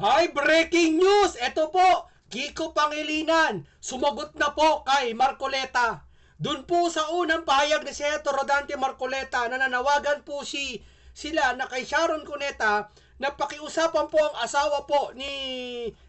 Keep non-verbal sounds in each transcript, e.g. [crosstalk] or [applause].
Hi, breaking news! Ito po, Kiko Pangilinan, sumagot na po kay Marcoleta. Doon po sa unang pahayag ni Senator Rodante Marcoleta na nanawagan po si sila na kay Sharon Cuneta na pakiusapan po ang asawa po ni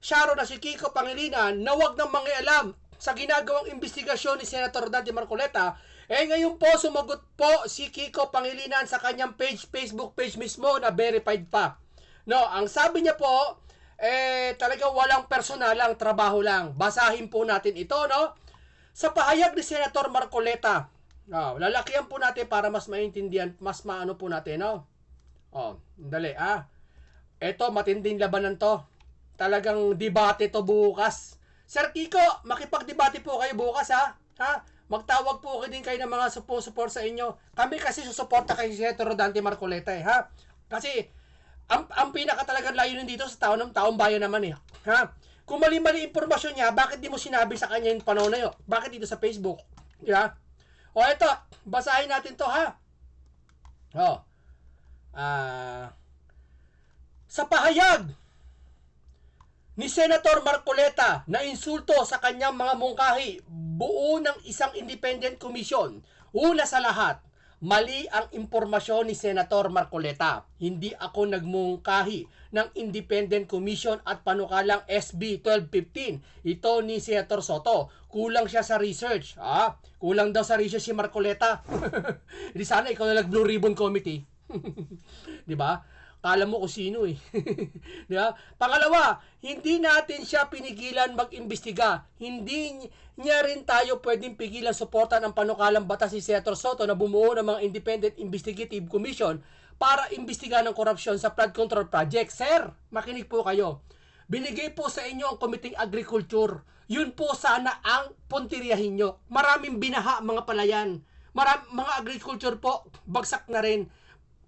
Sharon na si Kiko Pangilinan na wag nang mangialam sa ginagawang investigasyon ni Senator Rodante Marcoleta. Eh ngayon po sumagot po si Kiko Pangilinan sa kanyang page, Facebook page mismo na verified pa. No, ang sabi niya po, eh talaga walang personal lang, trabaho lang. Basahin po natin ito, no? Sa pahayag ni Senator Marcoleta, no, lalakihan po natin para mas maintindihan, mas maano po natin, no? Oh, dali, ah. Ito, matinding labanan to. Talagang debate to bukas. Sir Kiko, makipagdebate po kayo bukas, ha? Ha? Magtawag po kayo din kayo ng mga support sa inyo. Kami kasi susuporta kay Senator Rodante Marcoleta, eh, ha? Kasi, ang, ang pinaka talagang layunin dito sa taon ng taong bayan naman eh. Ha? Kung mali-mali impormasyon niya, bakit di mo sinabi sa kanya yung panahon na yun? Bakit dito sa Facebook? Di ba? O ito, basahin natin to ha. O. Ah. sa pahayag ni Senator Marcoleta na insulto sa kanyang mga mungkahi, buo ng isang independent commission. Una sa lahat, mali ang impormasyon ni Senator Marcoleta. Hindi ako nagmungkahi ng Independent Commission at panukalang SB 1215. Ito ni Senator Soto. Kulang siya sa research. Ah, kulang daw sa research si Marcoleta. [laughs] Hindi sana ikaw na nag Blue Ribbon Committee. [laughs] 'Di ba? Kala mo kung sino eh. [laughs] Di ba? Pangalawa, hindi natin siya pinigilan mag-imbestiga. Hindi niya rin tayo pwedeng pigilan suportan ang panukalang batas ni Senator Soto na bumuo ng mga Independent Investigative Commission para imbestigahan ng korupsyon sa flood control project. Sir, makinig po kayo. Binigay po sa inyo ang Committee Agriculture. Yun po sana ang puntiryahin nyo. Maraming binaha mga palayan. Maram, mga agriculture po, bagsak na rin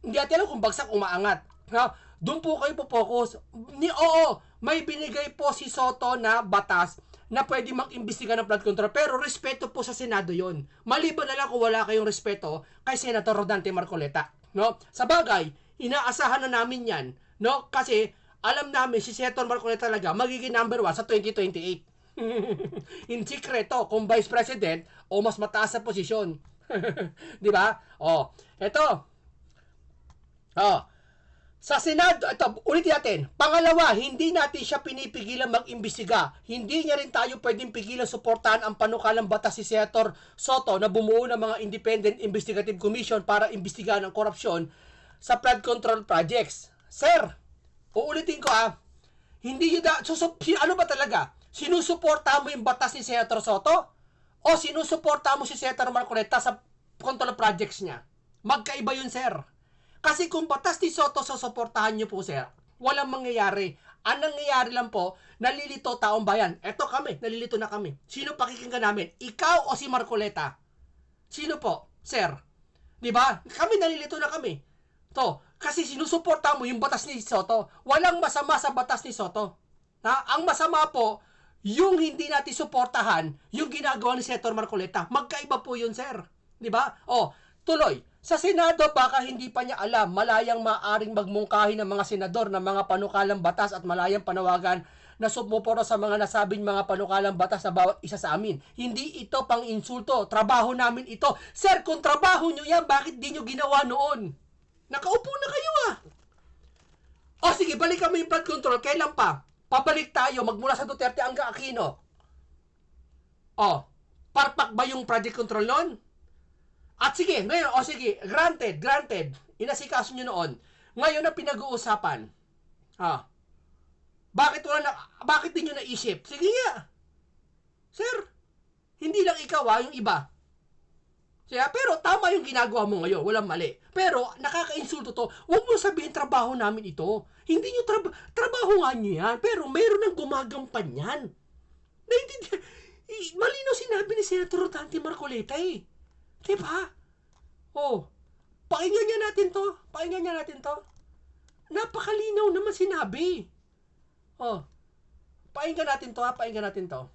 hindi natin alam kung bagsak umaangat. Ha? Doon po kayo po-focus. Ni, oo, may binigay po si Soto na batas na pwede mag-imbestiga ng flood control. Pero respeto po sa Senado yon. Maliban na lang kung wala kayong respeto kay Senator Rodante Marcoleta. No? Sa bagay, inaasahan na namin yan. No? Kasi alam namin si Senator Marcoleta talaga magiging number one sa 2028. [laughs] In secreto, kung vice president o mas mataas sa posisyon. [laughs] Di ba? Oh, eto, Oh. Sa Senado, ito, ulitin natin. Pangalawa, hindi natin siya pinipigilan mag-imbestiga. Hindi niya rin tayo pwedeng pigilan suportahan ang panukalang batas si Senator Soto na bumuo ng mga Independent Investigative Commission para imbestigahan ang korupsyon sa flood control projects. Sir, uulitin ko ha, hindi yun da, susup, ano ba talaga? Sinusuporta mo yung batas ni Senator Soto? O sinusuporta mo si Senator Marcoleta sa control projects niya? Magkaiba yun, sir. Kasi kung batas ni Soto susuportahan niyo po, sir, walang mangyayari. Ang nangyayari lang po, nalilito taong bayan. Eto kami, nalilito na kami. Sino pakikinggan namin? Ikaw o si Marcoleta? Sino po, sir? 'Di ba? Kami nalilito na kami. To, kasi sinusuporta mo yung batas ni Soto. Walang masama sa batas ni Soto. Ha? Ang masama po, yung hindi natin suportahan, yung ginagawa ni Senator Marcoleta. Magkaiba po yun, sir. 'Di ba? Oh, tuloy. Sa Senado, baka hindi pa niya alam, malayang maaring magmungkahi ng mga senador ng mga panukalang batas at malayang panawagan na sumuporo sa mga nasabing mga panukalang batas sa bawat isa sa amin. Hindi ito pang insulto. Trabaho namin ito. Sir, kung trabaho nyo yan, bakit di nyo ginawa noon? Nakaupo na kayo ah. O sige, balik kami yung flood control. Kailan pa? Pabalik tayo magmula sa Duterte hanggang Aquino. O, parpak ba yung project control noon? At sige, ngayon, o sige, granted, granted, inasikaso nyo noon. Ngayon na pinag-uusapan. Ha? Bakit wala na, bakit di nyo naisip? Sige nga. Sir, hindi lang ikaw ha, yung iba. Siya, pero tama yung ginagawa mo ngayon, walang mali. Pero nakaka-insulto to. Huwag mo sabihin trabaho namin ito. Hindi nyo trab- trabaho nga nyo yan, pero mayroon ng gumagampan yan. Naintindihan. [laughs] Malinaw sinabi ni Senator Rodante Marcoleta eh. Diba? Oh, pakinggan niya natin to. Pakinggan niya natin to. Napakalinaw naman sinabi. Oh, pakinggan natin to ha, pakinggan natin to.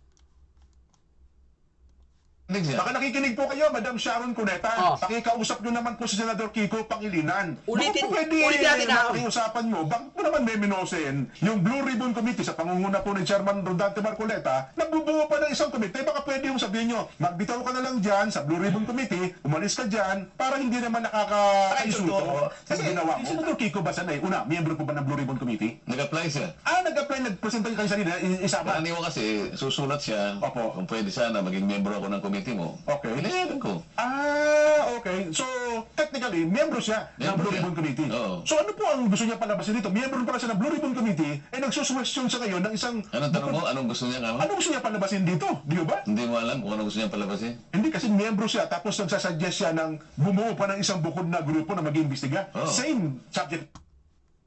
Baka nakikinig po kayo, Madam Sharon Cuneta. Oh. Pakikausap nyo naman po si Senador Kiko Pangilinan. Ulitin- Baka po pwede ulitin natin na- makiusapan nyo, bakit po naman may minosen yung Blue Ribbon Committee sa pangunguna po ni Chairman Rodante Marcoleta, nagbubuo pa ng isang komite, baka pwede yung sabihin nyo, magbitaw ka na lang dyan sa Blue Ribbon Committee, umalis ka dyan, para hindi naman nakaka-insulto sa ginawa mo. Si Senador Kiko ba sanay? Una, miyembro po ba ng Blue Ribbon Committee? Nag-apply siya. Ah, nag-apply, nag-presenta kayo sarili, i- isama. Karaniwan kasi, susulat siya. Opo. Kung pwede sana, maging member ako ng committee mo. Okay. Pinayagan ko. Ah, okay. So, technically, miyembro siya ng Miyembro Blue siya. Ribbon Committee. Oo. So, ano po ang gusto niya palabasin dito? Miyembro pala siya ng Blue Ribbon Committee, eh nagsusuwestiyon sa ngayon ng isang... Anong tanong mo? Anong gusto niya nga? Ano gusto niya palabasin dito? Di ba? Hindi mo alam kung ano gusto niya palabasin? Hindi kasi miyembro siya, tapos nagsasuggest siya ng bumuo pa ng isang bukod na grupo na mag-iimbestiga. Oo. Same subject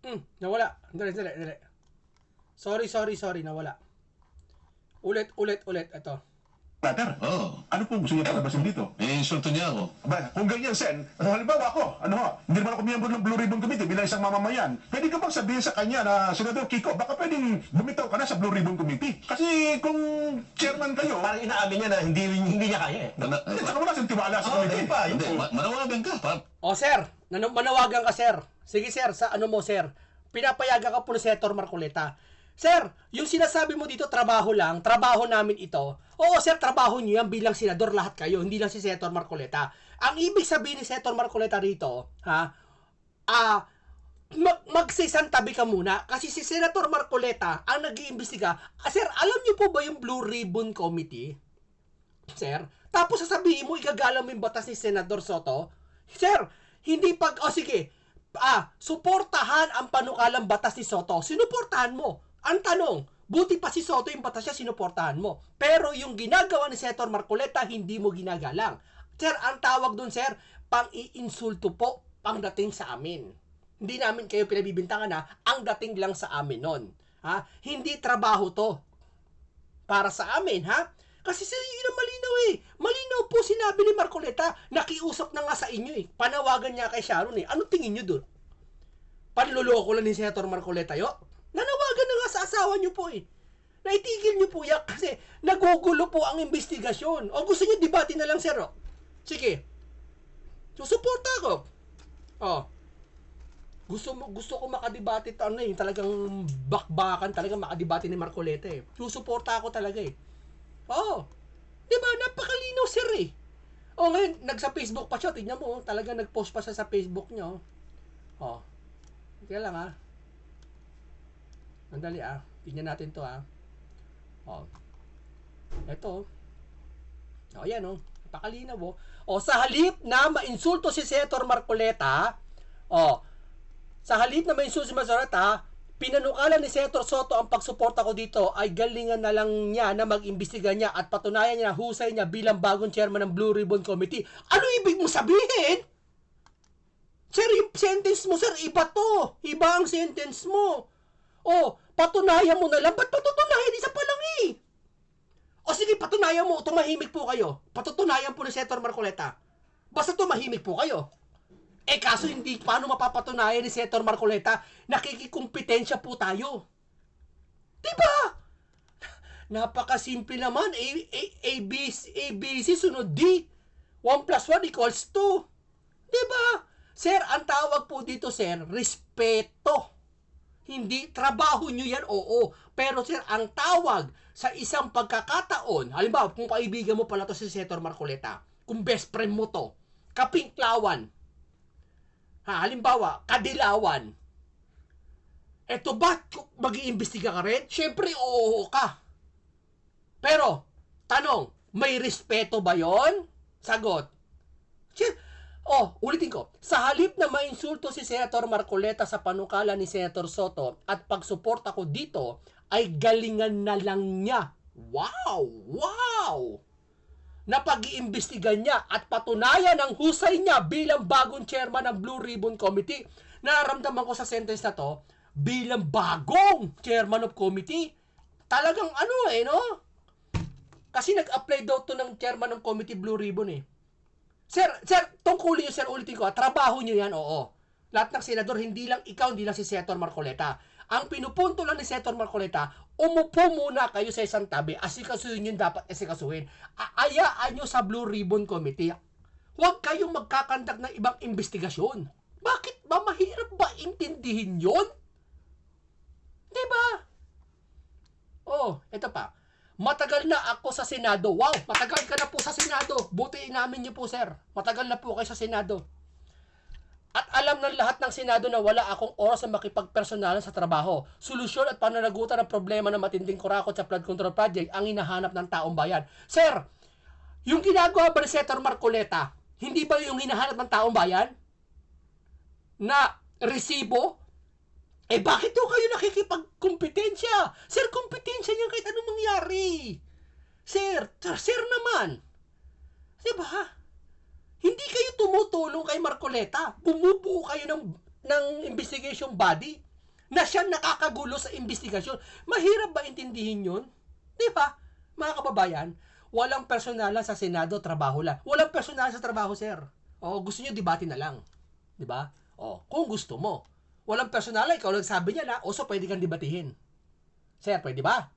Hmm, nawala. Dali, dali, dali. Sorry, sorry, sorry, nawala. Ulit, ulit, ulit. Ito. Matter. Oo. Ano po gusto niya palabasin dito? Iniinsulto niya ako. Aba, kung ganyan, Sen, halimbawa ako, ano ho, hindi naman ako miyembro ng Blue Ribbon Committee bilang isang mamamayan. Pwede ka bang sabihin sa kanya na, Senador Kiko, baka pwedeng bumitaw ka na sa Blue Ribbon Committee? Kasi kung chairman kayo, Parang inaamin niya na hindi hindi niya kaya eh. Mana, hindi, saka wala siyang tiwala sa Oo, committee. hindi pa. Hindi, ma- manawagan ka. Pa, O, sir. Nan- manawagan ka, sir. Sige, sir. Sa ano mo, sir? Pinapayagan ka po ni Senator Marcoleta. Sir, yung sinasabi mo dito, trabaho lang, trabaho namin ito. Oo, sir, trabaho niyo yan bilang senador lahat kayo, hindi lang si Senator Marcoleta. Ang ibig sabihin ni Senator Marcoleta rito, ha, ah, mag magsisantabi ka muna kasi si Senator Marcoleta ang nag-iimbestiga. Ah, sir, alam niyo po ba yung Blue Ribbon Committee? Sir, tapos sasabihin mo igagalaw mo yung batas ni Senador Soto? Sir, hindi pag o sige, ah, suportahan ang panukalang batas ni Soto. Sinuportahan mo. Ang tanong, buti pa si Soto yung batas niya sinuportahan mo. Pero yung ginagawa ni Senator Marcoleta, hindi mo ginagalang. Sir, ang tawag dun, sir, pang-iinsulto po pangdating sa amin. Hindi namin kayo pinabibintangan na ang dating lang sa amin nun. Ha? Hindi trabaho to para sa amin, ha? Kasi sa yun ang malinaw eh. Malinaw po sinabi ni Marcoleta, nakiusap na nga sa inyo eh. Panawagan niya kay Sharon eh. Ano tingin niyo doon? Panloloko lang ni Senator Marcoleta yo? Asawa niyo po eh. Naitigil niyo po yan kasi nagugulo po ang investigasyon. O gusto niyo debate na lang sir oh. Sige. Susuporta ako. Oh. Gusto mo gusto ko makadebate to ano eh, talagang bakbakan talaga makadebate ni Marcoleta eh. Susuporta ako talaga eh. Oo. Di ba? Napakalinaw sir eh. O ngayon, nagsa Facebook pa siya. Tignan mo, oh, talaga nag-post pa siya sa Facebook niya. Oh. oh. Kaya lang ah. Andali ah. Tignan natin to ah. Oh. Ito. oh. Yan oh. Napakalinaw oh. O sa halip na mainsulto si Senator Marcoleta, oh, sa halip na mainsulto si Marcoleta, Pinanukalan ni Senator Soto ang pagsuporta ko dito ay galingan na lang niya na mag-imbestiga niya at patunayan niya na husay niya bilang bagong chairman ng Blue Ribbon Committee. Ano ibig mo sabihin? Sir, yung sentence mo, sir, iba to. Iba ang sentence mo. Oh, patunayan mo na lang. Ba't patutunayan? Isa pa lang eh. O sige, patunayan mo. Tumahimik po kayo. Patutunayan po ni Senator Marcoleta. Basta tumahimik po kayo. Eh kaso hindi paano mapapatunayan ni Senator Marcoleta nakikikumpetensya po tayo. 'Di ba? Napakasimple naman. A, A, ABC, ABC sunod D. 1 plus 1 equals 2. 'Di ba? Sir, ang tawag po dito, sir, respeto. Hindi, trabaho nyo yan, oo. Pero sir, ang tawag sa isang pagkakataon, halimbawa, kung kaibigan mo pala to si Senator Marcoleta, kung best friend mo to, kapinklawan, Ha, halimbawa, kadilawan. Eto ba, mag iimbestiga ka rin? Siyempre, oo ka. Pero, tanong, may respeto ba yon? Sagot. Siya- Oh, ulitin ko. Sa halip na mainsulto si Senator Marcoleta sa panukala ni Senator Soto at pagsuporta ko dito, ay galingan na lang niya. Wow! Wow! na pag-iimbestigan niya at patunayan ang husay niya bilang bagong chairman ng Blue Ribbon Committee. Nararamdaman ko sa sentence na to, bilang bagong chairman of committee. Talagang ano eh, no? Kasi nag-apply daw to ng chairman ng committee Blue Ribbon eh. Sir, sir, tungkulin niyo sir, ulitin ko, ah, trabaho niyo yan, oo. Lahat ng senador, hindi lang ikaw, hindi lang si Senator Marcoleta. Ang pinupunto lang ni Senator Marcoleta, umupo muna kayo sa isang tabi, asikasuhin yung dapat asikasuhin. Aayaan nyo sa Blue Ribbon Committee. Huwag kayong magkakandak ng ibang investigasyon. Bakit ba mahirap ba intindihin yon? Di ba? Oh, ito pa. Matagal na ako sa Senado. Wow, matagal ka na po sa Senado. Buti namin niyo po, sir. Matagal na po kayo sa Senado. At alam ng lahat ng Senado na wala akong oras na makipagpersonalan sa trabaho. Solusyon at pananagutan ng problema ng matinding kurakot sa flood control project ang hinahanap ng taong bayan. Sir, yung ginagawa ba ni Senator Marcoleta, hindi ba yung hinahanap ng taong bayan? Na resibo? Eh bakit daw kayo nakikipagkompetensya? Sir, kompetensya niya kahit anong mangyari. Sir, sir naman. Diba? Hindi kayo tumutulong kay Marcoleta. Bumubuo kayo ng, ng investigation body na siya nakakagulo sa investigasyon. Mahirap ba intindihin yun? Di ba? Mga kababayan, walang personalan sa Senado, trabaho lang. Walang personalan sa trabaho, sir. O, gusto niyo debate na lang. Di ba? O, kung gusto mo. Walang personalan, ikaw lang sabi niya na, oso pwede kang debatihin. Sir, pwede ba?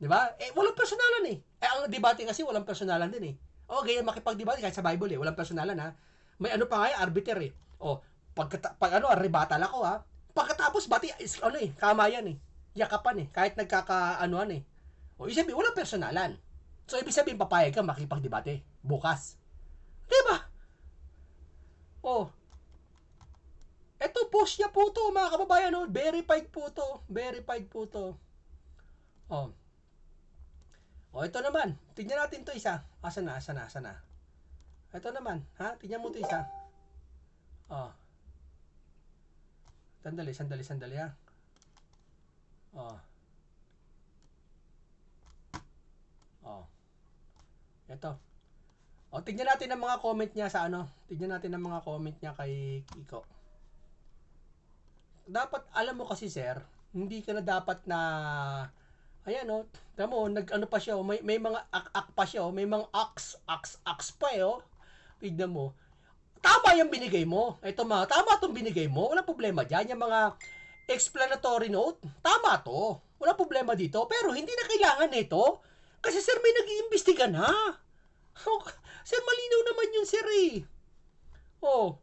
Di ba? Eh, walang personalan eh. Eh, ang debate kasi walang personalan din eh. O, ganyan makipag-debate kahit sa Bible eh. Walang personalan ha. May ano pa nga arbiter eh. O, pagkata, pag ano, arribatal ako ha. Pagkatapos, bati, is, ano eh, kamayan eh. Yakapan eh. Kahit nagkakaanuan eh. O, ibig sabihin, walang personalan. So, ibig sabihin, papayag ka makipag-debate. Bukas. Di ba? O, eto post niya po to, mga kababayan. Oh. Verified po to. Verified po to. Oh. O, ito naman. Tingnan natin to isa. Asa na, asa na, asa na. Ito naman. Ha? Tingnan mo to isa. O. Sandali, sandali, sandali ha. O. O. Ito. O, tingnan natin ang mga comment niya sa ano. Tingnan natin ang mga comment niya kay Kiko. Dapat, alam mo kasi sir, hindi ka na dapat na Ayan oh, tama mo, nag ano pa siya, oh, may may mga ak-ak pa siya, oh, may mga aks, aks, aks pa eh, oh. Tignan mo. Tama yung binigay mo. Ito mga, tama tong binigay mo. Wala problema diyan, yung mga explanatory note. Tama to. Wala problema dito, pero hindi na kailangan nito. Kasi sir, may nag-iimbestiga na. Oh, [laughs] sir, malinaw naman yun, sir eh. Oh,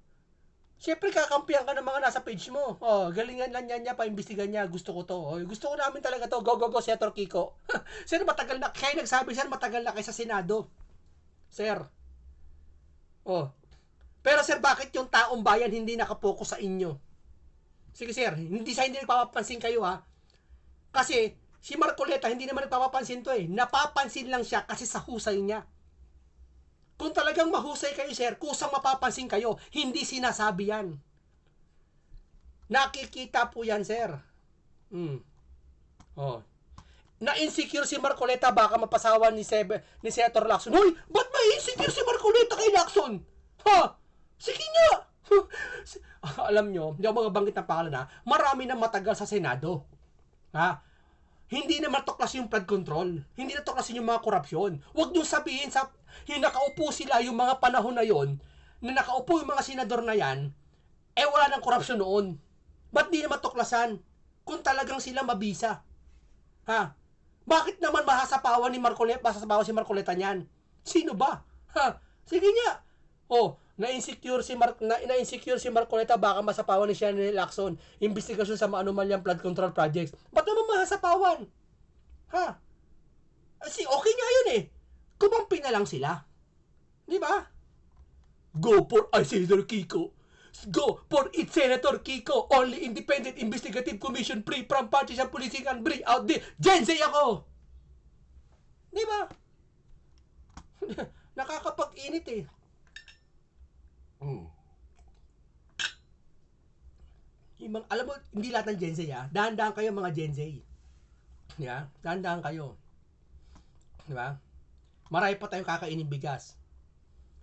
Siyempre, kakampihan ka ng mga nasa page mo. Oh, galingan lang niya niya, paimbestigan niya. Gusto ko to. Oh, gusto ko namin talaga to. Go, go, go, Senator Kiko. [laughs] sir, matagal na. Kaya nagsabi, sir, matagal na kayo sa Senado. Sir. Oh. Pero sir, bakit yung taong bayan hindi nakapokus sa inyo? Sige, sir. Hindi sa hindi nagpapapansin kayo, ha? Kasi, si Marcoleta, hindi naman nagpapapansin to, eh. Napapansin lang siya kasi sa husay niya. Kung talagang mahusay kayo, sir, kusang mapapansin kayo. Hindi sinasabi yan. Nakikita po yan, sir. Hmm. Oh. Na-insecure si Marcoleta, baka mapasawa ni, Seb ni Senator Lacson. Hoy, ba't may insecure si Marcoleta kay Lacson? Ha? Sige nga! [laughs] Alam nyo, hindi ako magabanggit ng pangalan ha, marami na matagal sa Senado. Ha? Hindi na matuklas yung flood control. Hindi na tuklasin yung mga korupsyon. Huwag nyo sabihin sa yung nakaupo sila yung mga panahon na yon na nakaupo yung mga senador na yan, eh wala nang korupsyon noon. Ba't di na matuklasan? Kung talagang sila mabisa. Ha? Bakit naman masasapawan ni Marcoleta, masasapawan si Marcoleta niyan? Sino ba? Ha? Sige nga. Oh, na-insecure si Mar na, na-insecure si Marcoleta baka masapawan ni Shannon Lacson. Investigasyon sa mga anomalyang flood control projects. Ba't naman masasapawan? Ha? Si okay nga yun eh. Kumampi na lang sila. Di ba? Go for I Senator Kiko. Go for it, Senator Kiko. Only Independent Investigative Commission free from partisan policing and bring out the Gen Z ako. Di ba? [laughs] Nakakapag-init eh. Hmm. Yung mga, alam mo, hindi lahat ng Gen Z ha. Dahan-dahan kayo mga Gen Z. Yeah? Dahan-dahan kayo. Di ba? Marami pa tayong kakainin bigas.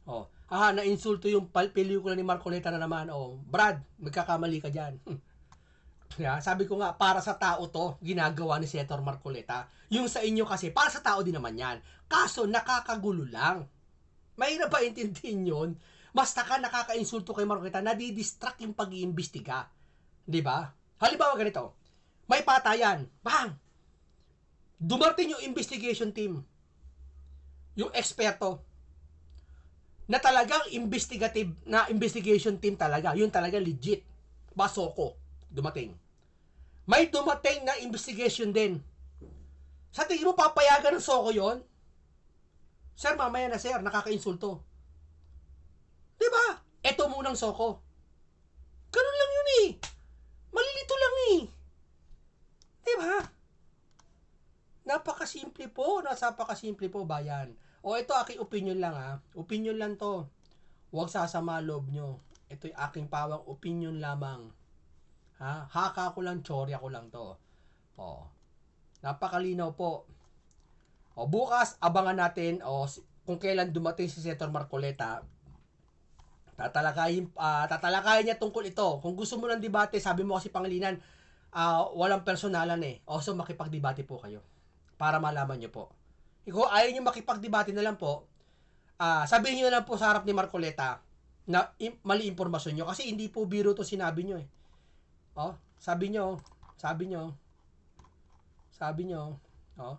Oh, haha, na-insulto yung pelikula ni Marcoleta na naman. Oh, Brad, magkakamali ka dyan. [laughs] yeah, sabi ko nga, para sa tao to, ginagawa ni Senator Marcoleta. Yung sa inyo kasi, para sa tao din naman yan. Kaso, nakakagulo lang. Mahirap ba intindihin yun? Basta ka nakaka-insulto kay Marcoleta, nadidistract yung pag-iimbestiga. Di ba? Halimbawa ganito, may patayan, bang! Dumarting yung investigation team, yung eksperto, na talagang investigative, na investigation team talaga, yun talaga legit. Basoko, dumating. May dumating na investigation din. Sa tingin mo, papayagan ng Soko yon? Sir, mamaya na sir, nakaka-insulto. Di ba? Ito munang Soko. Ganun lang yun eh. Malilito lang eh. Di ba? Napakasimple po. Napakasimple po, bayan. O ito, aking opinion lang ha. Opinion lang to. Huwag sasama loob nyo. Ito'y aking pawang opinion lamang. Ha? Haka ko lang, chorya ko lang to. O. Napakalinaw po. O bukas, abangan natin o kung kailan dumating si Senator Marcoleta. Tatalakayin, ah, tatalakayin niya tungkol ito. Kung gusto mo ng debate, sabi mo kasi Pangilinan, ah, walang personalan eh. O so makipagdebate po kayo. Para malaman niyo po. Kung ayaw niyo makipagdebate na lang po, ah, sabihin niyo na lang po sa harap ni Marcoleta na im- mali impormasyon niyo kasi hindi po biro to sinabi niyo eh. Oh, sabi niyo, sabi niyo, sabi niyo, oh,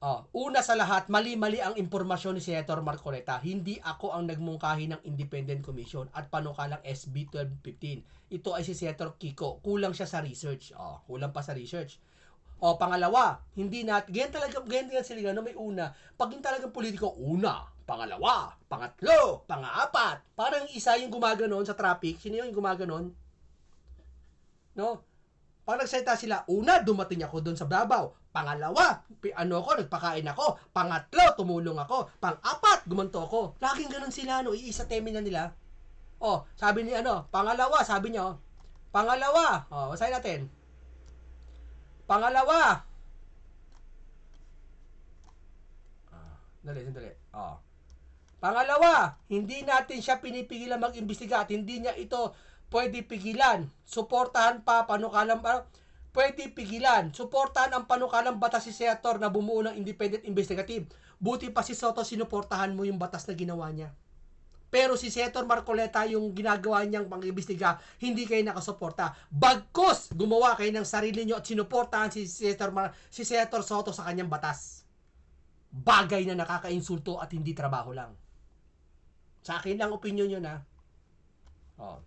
Oh, una sa lahat, mali-mali ang impormasyon ni Senator Marcoleta. Hindi ako ang nagmungkahi ng Independent Commission at panukalang SB 1215. Ito ay si Senator Kiko. Kulang siya sa research. Oh, kulang pa sa research. O, pangalawa, hindi nat ganyan talaga, ganyan din sila, no, may una. Pag yung talagang politiko, una, pangalawa, pangatlo, pang-apat. Parang isa yung gumaganon sa traffic. Sino yung gumaganon? No? Pag nagsalita sila, una, dumating ako doon sa Davao. Pangalawa, ano ako, nagpakain ako. Pangatlo, tumulong ako. Pang-apat, gumanto ako. Laging ganun sila, no? Iisa temi na nila. Oh, sabi ni ano, pangalawa, sabi niyo, pangalawa, oh, basahin natin. Pangalawa. Ah, dali, dali. Oh. Pangalawa, hindi natin siya pinipigilan mag-imbestiga at hindi niya ito pwede pigilan. Suportahan pa panukalang pa pwede pigilan. Suportahan ang panukalang batas si Senator na bumuo ng independent investigative. Buti pa si Soto sinuportahan mo yung batas na ginawa niya. Pero si Senator Marcoleta yung ginagawa niyang pang-imbestiga, hindi kayo nakasuporta. Bagkus, gumawa kayo ng sarili niyo at sinuportahan si Senator, Mar- si Senator Soto sa kanyang batas. Bagay na nakakainsulto at hindi trabaho lang. Sa akin lang opinion yun ha. Oh.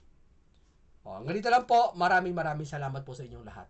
Oh, ganito lang po. Maraming maraming salamat po sa inyong lahat.